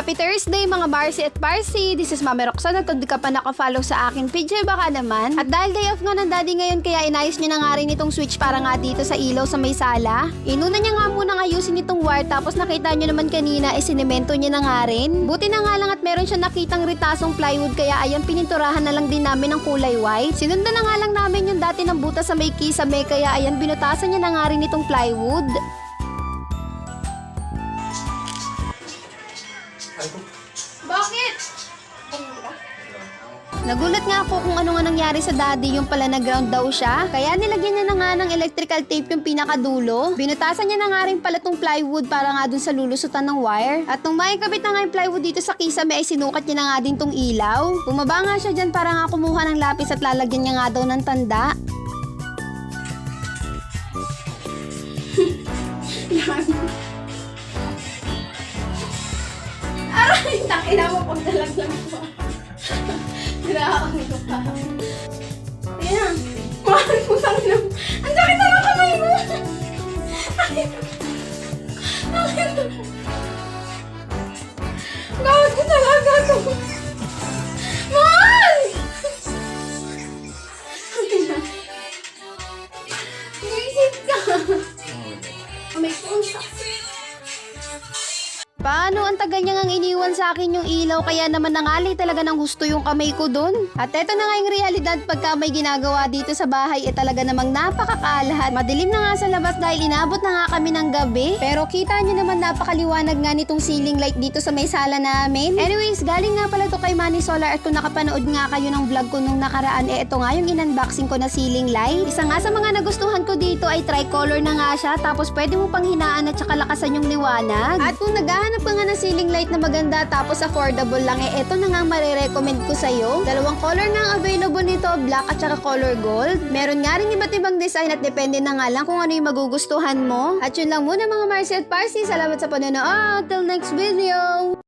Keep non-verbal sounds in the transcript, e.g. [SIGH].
Happy Thursday mga Barsi at Barsi! This is Mami Roxanne at kung di ka pa nakafollow sa aking page, baka naman. At dahil day off nga ng daddy ngayon, kaya inayos niya na nga rin itong switch para nga dito sa ilaw sa may sala. Inuna niya nga muna ayusin itong wire tapos nakita niyo naman kanina, eh sinemento niya na nga rin. Buti na nga lang at meron siya nakitang ritasong plywood kaya ayan pininturahan na lang din namin ng kulay white. Sinundan na nga lang namin yung dati ng butas sa may kisame kaya ayan binutasan niya na nga rin itong plywood. Bakit? Nagulat nga ako kung ano nga nangyari sa daddy yung pala na-ground daw siya. Kaya nilagyan niya na nga ng electrical tape yung pinakadulo. Binutasan niya na nga rin pala tong plywood para nga dun sa lulusutan ng wire. At nung maikabit na nga yung plywood dito sa kisame ay sinukat niya na nga din tong ilaw. Bumaba nga siya dyan para nga kumuha ng lapis at lalagyan niya nga daw ng tanda. [LAUGHS] Aray, takina mo pag nalaglag mo. Grabe ko pa. Ayan. Mahal mo lang na. Ang sakit na ng kamay mo. Ay. Ay. Gawad ko talaga to. Mahal! Buisit ka. May punsa. Paano ang tagal niya ngang iniwan sa akin yung ilaw kaya naman nangalay talaga ng gusto yung kamay ko dun. At eto na nga yung realidad pagka may ginagawa dito sa bahay eh talaga namang napakakalat. Madilim na nga sa labas dahil inabot na nga kami ng gabi. Pero kita niyo naman napakaliwanag nga nitong ceiling light dito sa may sala namin. Anyways, galing nga pala to kay Manny Solar at kung nakapanood nga kayo ng vlog ko nung nakaraan eh ito nga yung in-unboxing ko na ceiling light. Isa nga sa mga nagustuhan ko dito ay tricolor na nga siya tapos pwede mo pang hinaan at saka lakasan yung liwanag. At kung naghahanap ka nga ng ceiling light na maganda tapos affordable lang eh ito na nga ang marirecommend ko sa'yo. Dalawang color nga ang available nito, black at saka color gold. Meron nga rin iba't ibang design at depende na nga lang kung ano yung magugustuhan mo. At yun lang muna mga Marcy at Parsi. Salamat sa panonood. Till next video!